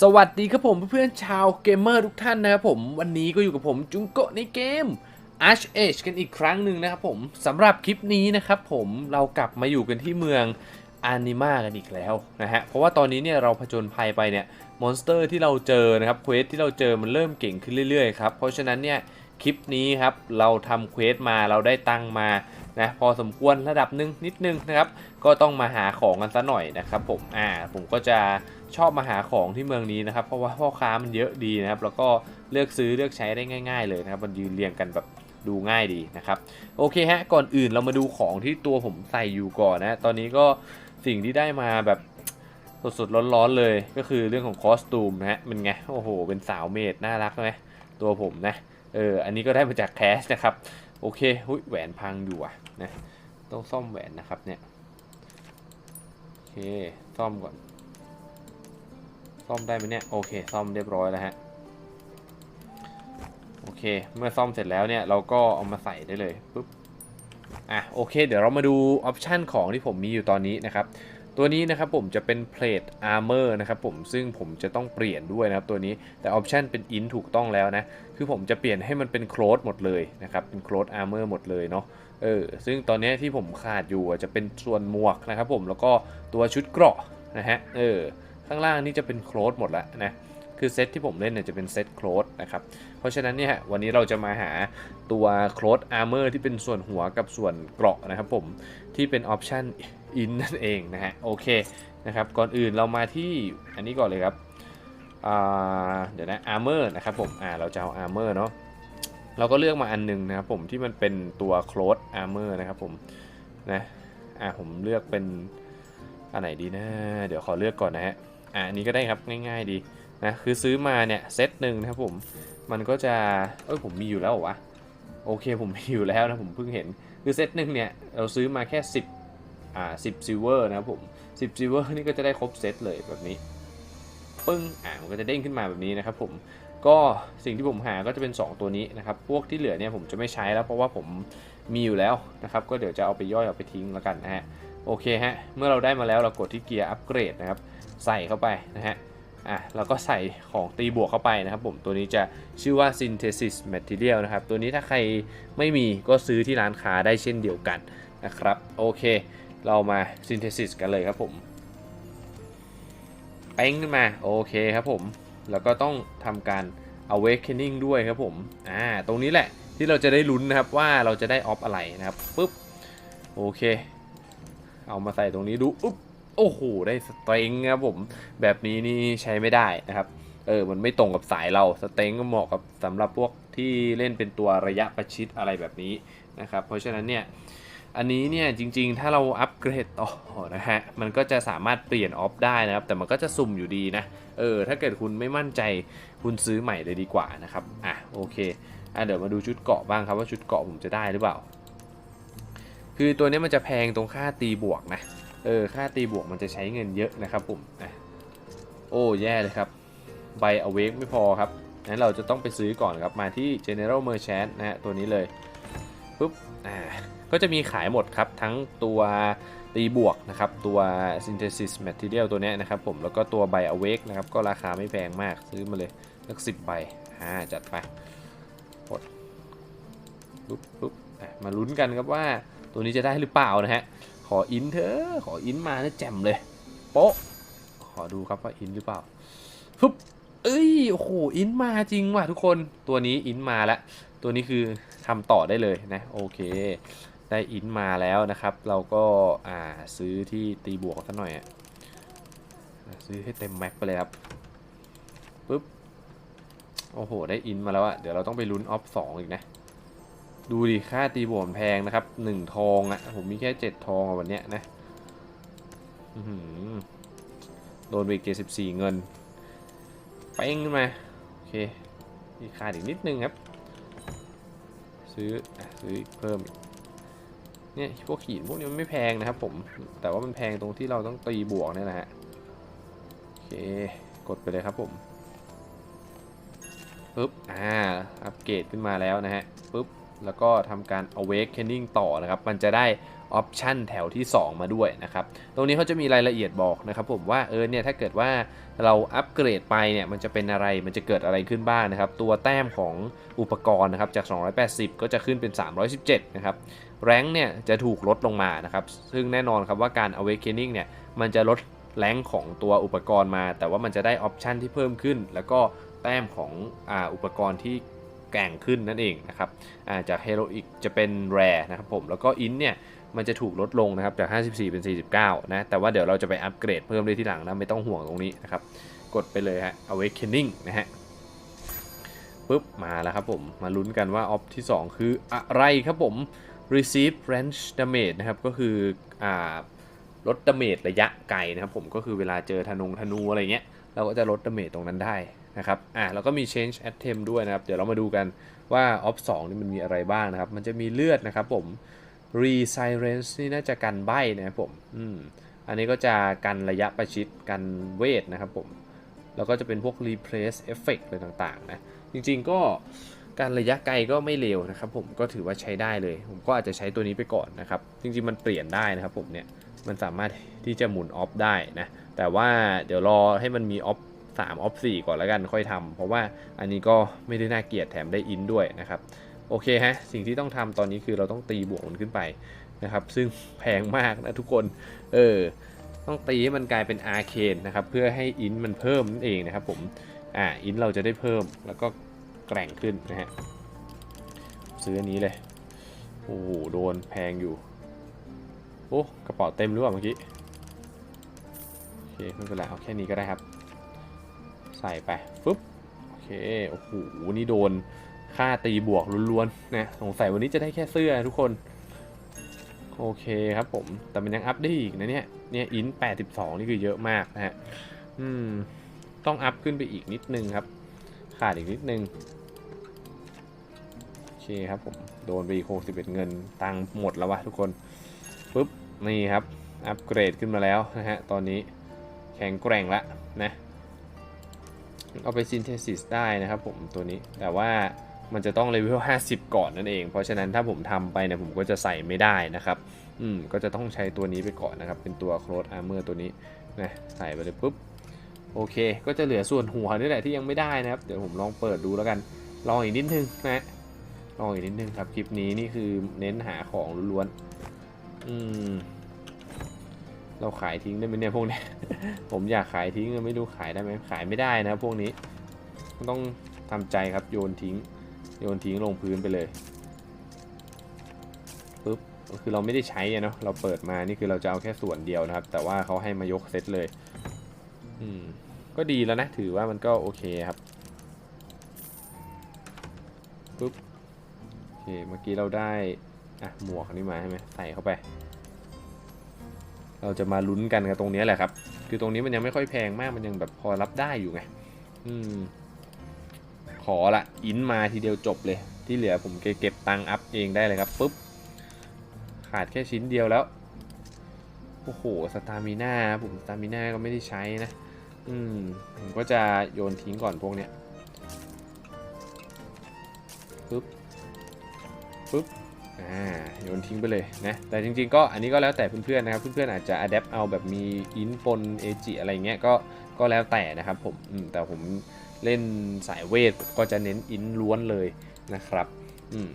สวัสดีครับผมเพื่อนๆชาวเกมเมอร์ทุกท่านนะครับผมวันนี้ก็อยู่กับผมจุงโกะในเกม Arch Age กันอีกครั้งหนึ่งนะครับผมสำหรับคลิปนี้นะครับผมเรากลับมาอยู่กันที่เมืองอานิมากันอีกแล้วนะฮะเพราะว่าตอนนี้เนี่ยเราผจญภัยไปเนี่ยมอนสเตอร์ที่เราเจอนะครับเควสที่เราเจอมันเริ่มเก่งขึ้นเรื่อยๆครับเพราะฉะนั้นเนี่ยคลิปนี้ครับเราทำเควสมาเราได้ตังมา นะพอสมควรระดับหนึ่งนิดนึงนะครับ ก็ต้องมาหาของกันซะหน่อยนะครับ ผมอ่าผมก็จะชอบมาหาของที่เมืองนี้นะครับ เพราะว่าพ่อค้ามันเยอะดีนะครับ แล้วก็เลือกซื้อเลือกใช้ได้ง่าย ๆ เลยนะครับ มันยืนเรียงกันแบบดูง่ายดีนะครับ โอเคฮะก่อนอื่นเรามาดูของที่ตัวผมใส่อยู่ก่อนนะ ตอนนี้ก็สิ่งที่ได้มาแบบสดๆร้อนๆเลยก็คือเรื่องของคอสตูมนะฮะมันไงโอ้โห เป็นสาวเมดน่ารักไหมตัวผมนะเอออันนี้ก็ได้มาจากแคสนะครับ โอเคหุยแหวนพังอยู่อะ นะต้องซ่อมแหวนนะครับเนี่ยโอเคซ่อมก่อน ซ่อมได้ไหมเนี่ยโอเค ซ่อมเรียบร้อยแล้วฮะโอเค เมื่อซ่อมเสร็จแล้วเนี่ยเราก็เอามาใส่ได้เลยปุ๊บอะโอเค เดี๋ยวเรามาดูออปชันของที่ผมมีอยู่ตอนนี้นะครับ ตัวนี้นะครับผมจะเป็น plate armor นะครับผมซึ่งผมจะต้องเปลี่ยนด้วยนะครับตัวนี้แต่ออปชันเป็น int ถูกต้องแล้วนะ คือผมจะเปลี่ยนให้มันเป็น cloth หมดเลยนะครับเป็น cloth armor หมดเลยเนาะเออซึ่งตอนนี้ที่ผมขาดอยู่จะเป็นส่วนหมวกนะครับผมแล้วก็ตัวชุดเกราะนะฮะเออข้างล่างนี่จะเป็นโคลดหมดแล้วนะคือเซตที่ผมเล่นเนี่ยจะเป็นเซตโคลดนะครับ เพราะฉะนั้นเนี่ยวันนี้เราจะมาหาตัวโคลดอาร์เมอร์ที่เป็นส่วนหัวกับส่วนเกราะนะครับผมที่เป็นออปชัน อินนั่นเองนะฮะโอเคนะครับก่อนอื่นเรามาที่อันนี้ก่อนเลยครับเดี๋ยวนะอาร์เมอร์นะครับผมอ่าเราจะเอาอาร์เมอร์เนาะเราก็เลือกมาอันหนึงนะครับผมที่มันเป็นตัวโคลดอาร์เมอร์นะครับผมนะอ่าผมเลือกเป็นอันไหนดีนะเดี๋ยวขอเลือกก่อนนะฮะอ่าอันนี้ก็ได้ครับง่าย ๆดีนะคือซื้อมาเนี่ยเซตหนึ่งนะครับผมมันก็จะเอ้ยผมมีอยู่แล้ววะโอเคผมมีอยู่แล้วนะผมเพิ่งเห็นคือเซตหนึ่งเนี่ยเราซื้อมาแค่ 10 อ่า10ซิลเวอร์นะครับผม10ซิลเวอร์นี่ก็จะได้ครบเซตเลยแบบนี้ปึ้งอ่ามันก็จะเด้งขึ้นมาแบบนี้นะครับผมก็สิ่งที่ผมหาก็จะเป็น 2 ตัวนี้นะครับ พวกที่เหลือเนี่ยผมจะไม่ใช้แล้วเพราะว่าผมมีอยู่แล้วนะครับ ก็เดี๋ยวจะเอาไปย่อยเอาไปทิ้งแล้วกันนะฮะ โอเคฮะ เมื่อเราได้มาแล้วเรากดที่เกียร์อัปเกรดนะครับ ใส่เข้าไปนะฮะ อะแล้วก็ใส่ของตีบวกเข้าไปนะครับผม ตัวนี้จะชื่อว่า synthesis material นะครับ ตัวนี้ถ้าใครไม่มีก็ซื้อที่ร้านค้าได้เช่นเดียวกันนะครับ โอเค เรามา synthesis กันเลยครับผมเป้งขึ้นมาโอเคครับผมแล้วก็ต้องทำการ awakening ด้วยครับผมอ่าตรงนี้แหละที่เราจะได้ลุ้นนะครับว่าเราจะได้ออฟอะไรนะครับปุ๊บโอเค เอามาใส่ตรงนี้ดูอุ๊บโอ้โหได้สเตรงครับผมแบบนี้นี่ใช้ไม่ได้นะครับเออมันไม่ตรงกับสายเราสเตรงก็เหมาะกับสำหรับพวกที่เล่นเป็นตัวระยะประชิดอะไรแบบนี้นะครับเพราะฉะนั้นเนี่ย อันนี้เนี่ยจริงๆ ถ้าเราอัปเกรดต่อนะฮะ มันก็จะสามารถเปลี่ยนออฟได้นะครับ แต่มันก็จะสุ่มอยู่ดีนะ เออ ถ้าเกิดคุณไม่มั่นใจคุณซื้อใหม่เลยดีกว่านะครับ อะโอเค อะเดี๋ยวมาดูชุดเกาะบ้างครับว่าชุดเกาะผมจะได้หรือเปล่า คือตัวนี้มันจะแพงตรงค่าตีบวกนะ เออ ค่าตีบวกมันจะใช้เงินเยอะนะครับผมอะโอ้แย่เลยครับ ใบอเวกไม่พอครับงั้นเราจะต้องไปซื้อก่อนครับ มาที่ General Merchant นะฮะ ตัวนี้เลย ปุ๊บ อ่า ก็จะมีขายหมดครับ ทั้งตัวตีบวกนะครับ ตัว Synthesis Material ตัวนี้นะครับผมแล้วก็ตัวใบ Awake นะครับ ก็ราคาไม่แพงมากซื้อมาเลยสักสิบใบอ่าจัดไปกดปุ๊บปุ๊บมาลุ้นกันครับว่าตัวนี้จะได้หรือเปล่านะฮะ ขออินเถอะขออินมานะแจ่มเลย โป๊ะ ขอดูครับว่าอินหรือเปล่าปุ๊บเอ้ยโอ้โหอินมาจริงว่ะทุกคนตัวนี้อินมาแล้วตัวนี้คือทำต่อได้เลยนะ โอเค ได้อินมาแล้วนะครับ เราก็อ่าซื้อที่ตีบวกสักหน่อยอะซื้อให้เต็มแม็กไปเลยครับปุ๊บโอ้โห ได้อินมาแล้วอะเดี๋ยวเราต้องไปลุ้นออฟสองอีกนะ ดูดิค่าตีบวกแพงนะครับหนึ่งทองอะผมมีแค่เจ็ดทองวันเนี้ยนะโดนไปอีกเจ็ดสิบสี่เงินเป้งขึ้นมาโอเคมีค่าดอีกนิดนึงครับ ซื้ออซื้อเพิ่มอีก เนี่ยพวกขีดพวกนี้มันไม่แพงนะครับผม แต่ว่ามันแพงตรงที่เราต้องตีบวกเนี่ยแหละฮะ โอเค กดไปเลยครับผมปุ๊บ อ่า อัปเกรดขึ้นมาแล้วนะฮะปุ๊บ แล้วก็ทำการ awakening ต่อนะครับ มันจะได้ออปชันแถวที่ 2 มาด้วยนะครับ ตรงนี้เขาจะมีรายละเอียดบอกนะครับผมว่าเออเนี่ยถ้าเกิดว่าเราอัปเกรดไปเนี่ยมันจะเป็นอะไรมันจะเกิดอะไรขึ้นบ้างนะครับ ตัวแต้มของอุปกรณ์นะครับจาก 280 ก็จะขึ้นเป็น 317 นะครับแรงเนี่ยจะถูกลดลงมานะครับ ซึ่งแน่นอนครับว่าการ awakening เนี่ยมันจะลดแรงของตัวอุปกรณ์มา แต่ว่ามันจะได้ออปชันที่เพิ่มขึ้น แล้วก็แต้มของอาอุปกรณ์ที่แกร่งขึ้นนั่นเองนะครับอ่าจากเฮโรอีกจะเป็นแรนะครับผม แล้วก็อินเนี่ยมันจะถูกลดลงนะครับจาก 54 เป็น 49 นะ แต่ว่าเดี๋ยวเราจะไปอัปเกรดเพิ่มได้ที่หลังนะ ไม่ต้องห่วงตรงนี้นะครับ กดไปเลยฮะ awakening นะฮะปุ๊บมาแล้วครับผม มาลุ้นกันว่าออฟที่ 2 คืออะไรครับผม receive range damage นะครับ ก็คืออ่าลดดาเมจระยะไกลนะครับผมก็คือเวลาเจอธนงธนูอะไรเงี้ย เราก็จะลดดาเมจตรงนั้นได้นะครับอ่าแล้วก็มี change item ด้วยนะครับ เดี๋ยวเรามาดูกันว่าออฟ2นี่มันมีอะไรบ้างนะครับ มันจะมีเลือดนะครับผม Resilience นี่น่าจะกันใบนะครับผมอืมอันนี้ก็จะกันระยะประชิดกันเวทนะครับผม แล้วก็จะเป็นพวก Replace Effect อะไรต่างๆนะ จริงๆก็ การระยะไกลก็ไม่เร็วนะครับ ผมก็ถือว่าใช้ได้เลย ผมก็อาจจะใช้ตัวนี้ไปก่อนนะครับ จริงๆมันเปลี่ยนได้นะครับผมเนี่ยมันสามารถที่จะหมุนออฟได้นะแต่ว่าเดี๋ยวรอให้มันมีออฟ3ออฟ4ก่อนแล้วกันค่อยทำเพราะว่าอันนี้ก็ไม่ได้น่าเกลียดแถมได้อินด้วยนะครับโอเคฮะสิ่งที่ต้องทำตอนนี้คือเราต้องตีบวกมันขึ้นไปนะครับ ซึ่งแพงมากนะทุกคนเออต้องตีให้มันกลายเป็นอาร์เคนนะครับเพื่อให้อินมันเพิ่มนั่นเองนะครับผมอ่าอินเราจะได้เพิ่มแล้วก็ แกร่งขึ้นนะฮะซื้ออันนี้เลย โอ้โหโดนแพงอยู่ โอ้กระเป๋าเต็มหรือเปล่าเมื่อกี้โอเคไม่เป็นไรเอาแค่นี้ก็ได้ครับ ใส่ไปฟึบโอเคโอ้โหนี่โดนค่าตีบวกล้วนๆนะสงสัยวันนี้จะได้แค่เสื้อทุกคนโอเคครับผม แต่มันยังอัพได้อีกนะเนี่ย เนี่ยอิน82 นี่คือเยอะมากนะฮะ อืม ต้องอัพขึ้นไปอีกนิดนึงครับ ขาดอีกนิดนึง เคครับผม โดนไปอีก61เงิน ตังหมดแล้ววะทุกคนปุ๊บ นี่ครับ อัปเกรดขึ้นมาแล้วนะฮะ ตอนนี้แข็งแกร่งละนะ เอาไปซินเทซิสได้นะครับผมตัวนี้ แต่ว่ามันจะต้องเลเวล50 ก่อนนั่นเอง เพราะฉะนั้นถ้าผมทำไปเนี่ยผมก็จะใส่ไม่ได้นะครับ อืม ก็จะต้องใช้ตัวนี้ไปก่อนนะครับ เป็นตัวโคลดอาร์เมอร์ตัวนี้นะใส่ไปเลยปุ๊บ โอเค ก็จะเหลือส่วนหัวนี่แหละที่ยังไม่ได้นะครับ เดี๋ยวผมลองเปิดดูแล้วกัน ลองอีกนิดนึงนะ ลองอีกนิดนึงครับคลิปนี้นี่คือเน้นหาของล้วนๆอืม เราขายทิ้งได้ไหมเนี่ยพวกนี้ ผมอยากขายทิ้งไม่รู้ขายได้ไหมขายไม่ได้นะพวกนี้ต้องทำใจครับโยนทิ้ง โยนทิ้งลงพื้นไปเลยปุ๊บคือเราไม่ได้ใช้อะเนาะเราเปิดมานี่คือเราจะเอาแค่ส่วนเดียวนะครับ แต่ว่าเขาให้มายกเซตเลย อืม ก็ดีแล้วนะ ถือว่ามันก็โอเคครับปุ๊บ เคเมื่อกี้เราได้อะหมวกอันนี้มาใช่ไหมใส่เข้าไป เราจะมาลุ้นกันกับตรงนี้แหละครับ คือตรงนี้มันยังไม่ค่อยแพงมากมันยังแบบพอรับได้อยู่ไงอืมขอละอินมาทีเดียวจบเลย ที่เหลือผมเก็บตังค์อัพเองได้เลยครับปุ๊บขาดแค่ชิ้นเดียวแล้วโอ้โหสตามิน่าผมสตามิน่าก็ไม่ได้ใช้นะ อืมผมก็จะโยนทิ้งก่อนพวกเนี้ยปุ๊บ ปุ๊บอ่าโยนทิ้งไปเลยนะแต่จริงๆก็อันนี้ก็แล้วแต่เพื่อนๆนะครับเพื่อนๆอาจจะอัดแอปเอาแบบมีอินปนเอจิอะไรเงี้ยก็ก็แล้วแต่นะครับผมอืมแต่ผมเล่นสายเวทก็จะเน้นอินล้วนเลยนะครับอืม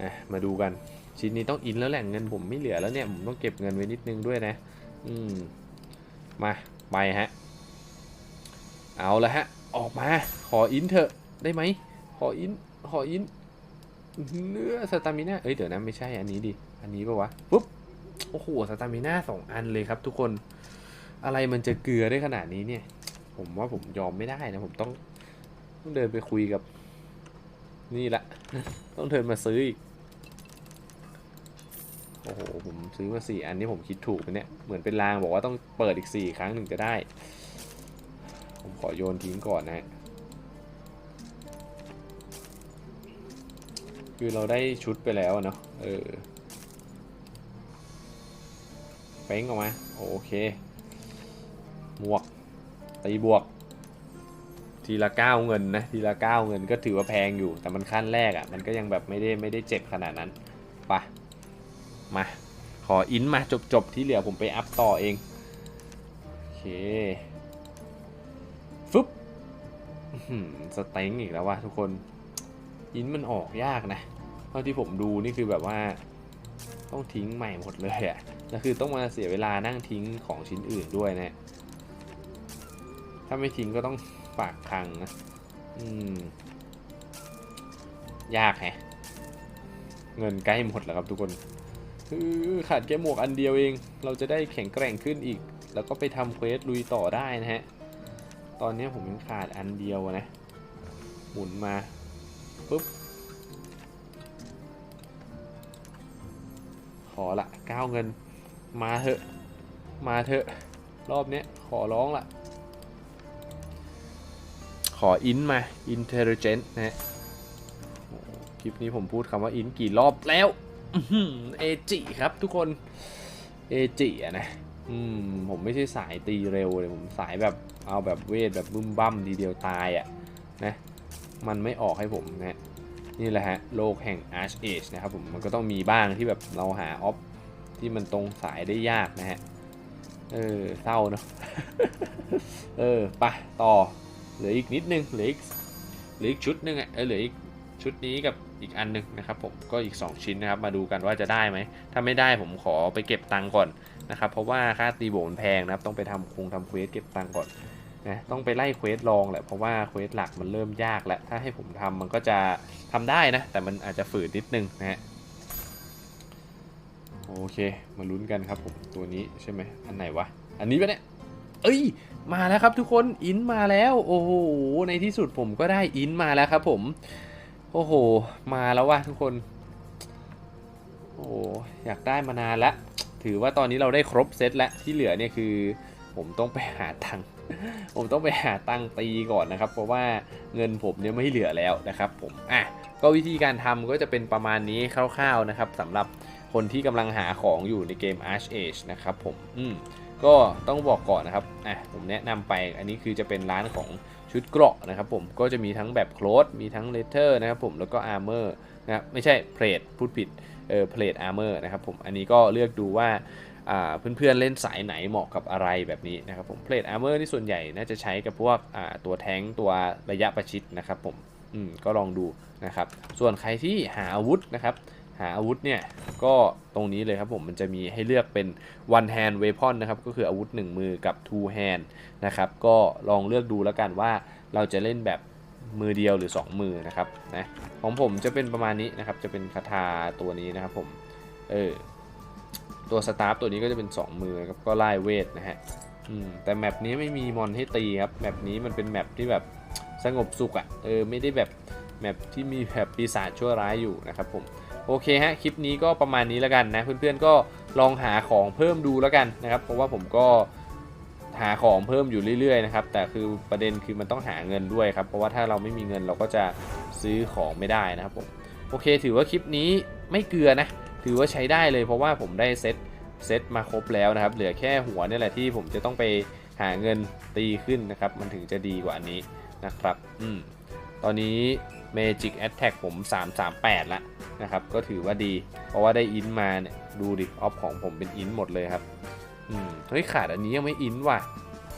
อะมาดูกันชิ้นนี้ต้องอินแล้วแหละเงินผมไม่เหลือแล้วเนี่ยผมต้องเก็บเงินไว้นิดนึงด้วยนะอืมมาไปฮะเอาละฮะออกมาขออินเถอะได้ไหมขออินขออิน เนื้อสตามิน่าเอ้ยเดี๋ยวนะไม่ใช่อันนี้ดิ อันนี้ปะวะปุ๊บ โอ้โหสตามิน่าสองอันเลยครับทุกคน อะไรมันจะเกลือได้ขนาดนี้เนี่ย ผมว่าผมยอมไม่ได้นะ ผมต้อง ต้องเดินไปคุยกับ นี่ละ ต้องเดินมาซื้ออีก โอ้โห ผมซื้อมาสี่อันนี้ผมคิดถูกไหมเนี่ย เหมือนเป็นรางบอกว่าต้องเปิดอีกสี่ครั้งหนึ่งจะได้ ผมขอโยนทิ้งก่อนนะฮะ คือเราได้ชุดไปแล้วเนาะเออเป้งออกมา โอเคหมวกตีบวก ทีละเก้าเงินนะ ทีละเก้าเงินก็ถือว่าแพงอยู่ แต่มันขั้นแรกอะ่ะ มันก็ยังแบบไม่ได้ไม่ได้เจ็บขนาดนั้นไปะมา ขออินมาจบจบที่เหลือผมไปอัพต่อเอง โอเค ฟึบสเต็งอีกแล้วว่ะทุกคน อินมันออกยากนะเท่าที่ผมดูนี่คือแบบว่าต้องทิ้งใหม่หมดเลยอะแล้วคือต้องมาเสียเวลานั่งทิ้งของชิ้นอื่นด้วยนะถ้าไม่ทิ้งก็ต้องฝากคลังนะอืมยากแฮะเงินใกล้หมดแล้วครับทุกคนคือขาดแค่หมวกอันเดียวเอง เราจะได้แข็งแกร่งขึ้นอีก แล้วก็ไปทำเควสลุยต่อได้นะฮะ ตอนนี้ผมยังขาดอันเดียวนะ หมุนมา ปุ๊บ ขอละก้าเงิน มาเถอะ มาเถอะ รอบเนี้ย ขอร้องละ ขออินมา intelligent นะฮะคลิปนี้ผมพูดคำว่าอินกี่รอบแล้วเอจิครับทุกคน เอจิอะนะ อืม ผมไม่ใช่สายตีเร็วเลย ผมสายแบบเอาแบบเวทแบบบึ้มบั้มทีเดียวตายอะนะ มันไม่ออกให้ผมนะนี่แหละฮะโลกแห่ง Arch Age นะครับผมมันก็ต้องมีบ้างที่แบบเราหาออฟที่มันตรงสายได้ยากนะฮะ เออเศร้าเนอะเออไปต่อเหลืออีกนิดนึงเหลืออีกเหลืออีกชุดนึงอะเออเหลืออีกชุดนี้กับอีกอันหนึงนะครับผมก็อีก 2 ชิ้นนะครับมาดูกันว่าจะได้ไหมถ้าไม่ได้ผมขอไปเก็บตังค์ก่อนนะครับเพราะว่าค่าตีโบนแพงนะครับต้องไปทำคงทำเควสเก็บตังค์ก่อน นะต้องไปไล่เควสลองแหละเพราะว่าเควสหลักมันเริ่มยากแล้ว ถ้าให้ผมทำมันก็จะทำได้นะ แต่มันอาจจะฝืดนิดนึงนะฮะโอเค มาลุ้นกันครับผมตัวนี้ใช่ไหมอันไหนวะ อันนี้ปะเนี่ย เอ้ย มาแล้วครับทุกคนอินมาแล้ว โอ้โห ในที่สุดผมก็ได้อินมาแล้วครับผม โอ้โห มาแล้วว่ะทุกคน โอ้อยากได้มานานละ ถือว่าตอนนี้เราได้ครบเซตแล้วที่เหลือเนี่ยคือ ผมต้องไปหาตังค์ ผมต้องไปหาตังตีก่อนนะครับ เพราะว่าเงินผมเนี่ยไม่เหลือแล้วนะครับ ผมอะก็วิธีการทำก็จะเป็นประมาณนี้คร่าวๆนะครับสำหรับคนที่กำลังหาของอยู่ในเกม Arch Age นะครับผมอืมก็ต้องบอกก่อนนะครับอะผมแนะนำไปอันนี้คือจะเป็นร้านของชุดเกราะนะครับผมก็จะมีทั้งแบบโคลดมีทั้งเลเทอร์นะครับผมแล้วก็อาร์เมอร์นะครับไม่ใช่เพลทพูดผิดเออเพลทอาร์เมอร์นะครับผมอันนี้ก็เลือกดูว่า เพื่อนๆเล่นสายไหนเหมาะกับอะไรแบบนี้นะครับผมเพลทอาร์เมอร์ที่ส่วนใหญ่น่าจะใช้กับพวกตัวแทงตัวระยะประชิดนะครับผมมก็ลองดูนะครับ ส่วนใครที่หาอาวุธนะครับ หาอาวุธเนี่ยก็ตรงนี้เลยครับผมมันจะมีให้เลือกเป็น one hand weapon นะครับก็คืออาวุธ 1 มือกับ two hand นะครับก็ลองเลือกดูแล้วกันว่าเราจะเล่นแบบมือเดียวหรือ 2 มือนะครับนะของผมจะเป็นประมาณนี้นะครับจะเป็นคาถาตัวนี้นะครับผมเออ ตัวสตาฟตัวนี้ก็จะเป็น 2 มือครับก็ไล่เวทนะฮะแต่แมปนี้ไม่มีมอนให้ตีครับแมปนี้มันเป็นแมปที่แบบสงบสุขอะ่ะเออไม่ได้แบบแมปที่มีแบบปีศาจชั่วร้ายอยู่นะครับผมโอเคฮะคลิปนี้ก็ประมาณนี้แล้วกันนะ เพื่อนๆก็ลองหาของเพิ่มดูแล้วกันนะครับ เพราะว่าผมก็หาของเพิ่มอยู่เรื่อยๆนะครับแต่คือประเด็นคือมันต้องหาเงินด้วยครับเพราะว่าถ้าเราไม่มีเงินเราก็จะซื้อของไม่ได้นะครับผมโอเค ถือว่าคลิปนี้ไม่เกลือนะ ถือว่าใช้ได้เลยเพราะว่าผมได้เซตเซตมาครบแล้วนะครับ เหลือแค่หัวนี่แหละที่ผมจะต้องไปหาเงินตีขึ้นนะครับ มันถึงจะดีกว่าอันนี้นะครับ อืม ตอนนี้ Magic Attack ผม 338 ละนะครับ ก็ถือว่าดี เพราะว่าได้อินมาเนี่ย ดูดิ ออฟของผมเป็นอินหมดเลยครับ อืม เฮ้ยขาดอันนี้ยังไม่อินว่ะ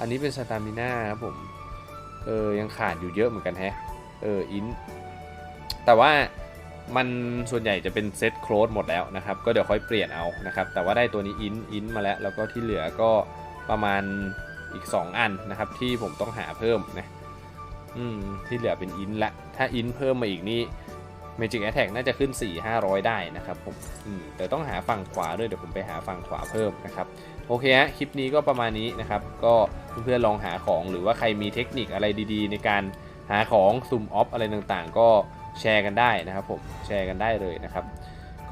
อันนี้เป็นสตามิน่าครับผม เออ ยังขาดอยู่เยอะเหมือนกันแฮะ เออ อิน แต่ว่า มันส่วนใหญ่จะเป็นเซตโคลดหมดแล้วนะครับ ก็เดี๋ยวค่อยเปลี่ยนเอานะครับ แต่ว่าได้ตัวนี้อินอินมาแล้ว แล้วก็ที่เหลือก็ประมาณอีก 2 อันนะครับ ที่ผมต้องหาเพิ่มนะอืมที่เหลือเป็นอินละ ถ้าอินเพิ่มมาอีกนี่ Magic Attack น่าจะขึ้น 4 500 ได้นะครับผมอืมแต่ต้องหาฝั่งขวาด้วย เดี๋ยวผมไปหาฝั่งขวาเพิ่มนะครับ โอเคฮะ คลิปนี้ก็ประมาณนี้นะครับ ก็เพื่อนๆลองหาของหรือว่าใครมีเทคนิคอะไรดีๆ ในการหาของซุ่มออฟอะไรต่างๆ ก็ แชร์กันได้นะครับผมแชร์กันได้เลยนะครับ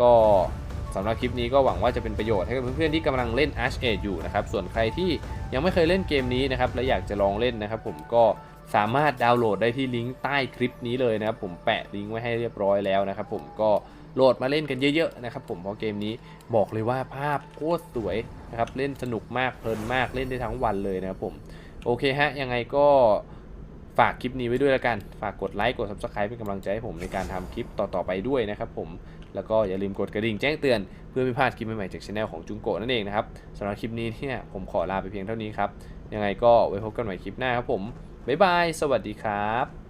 ก็สำหรับคลิปนี้ก็หวังว่าจะเป็นประโยชน์ให้กับเพื่อนๆที่กำลังเล่น Arch Age อยู่นะครับส่วนใครที่ยังไม่เคยเล่นเกมนี้นะครับและอยากจะลองเล่นนะครับ ผมก็สามารถดาวน์โหลดได้ที่ลิงก์ใต้คลิปนี้เลยนะครับผมแปะลิงก์ไว้ให้เรียบร้อยแล้วนะครับผมก็โหลดมาเล่นกันเยอะๆนะครับผมเพราะเกมนี้บอกเลยว่าภาพโคตรสวยนะครับเล่นสนุกมากเพลินมากเล่นได้ทั้งวันเลยนะครับผมโอเคฮะยังไงก็ ฝากคลิปนี้ไว้ด้วยแล้วกัน ฝากกดไลค์กด subscribe เป็นกำลังใจให้ผมในการทำคลิปต่อๆไปด้วยนะครับผม แล้วก็อย่าลืมกดกระดิ่งแจ้งเตือนเพื่อไม่พลาดคลิปใหม่ๆจากช anel ของจุงโกะนั่นเองนะครับสำหรับคลิปนี้เนี่ยผมขอลาไปเพียงเท่านี้ครับ ยังไงก็ไว้พบกันใหม่คลิปหน้าครับผม บ๊ายบาย สวัสดีครับ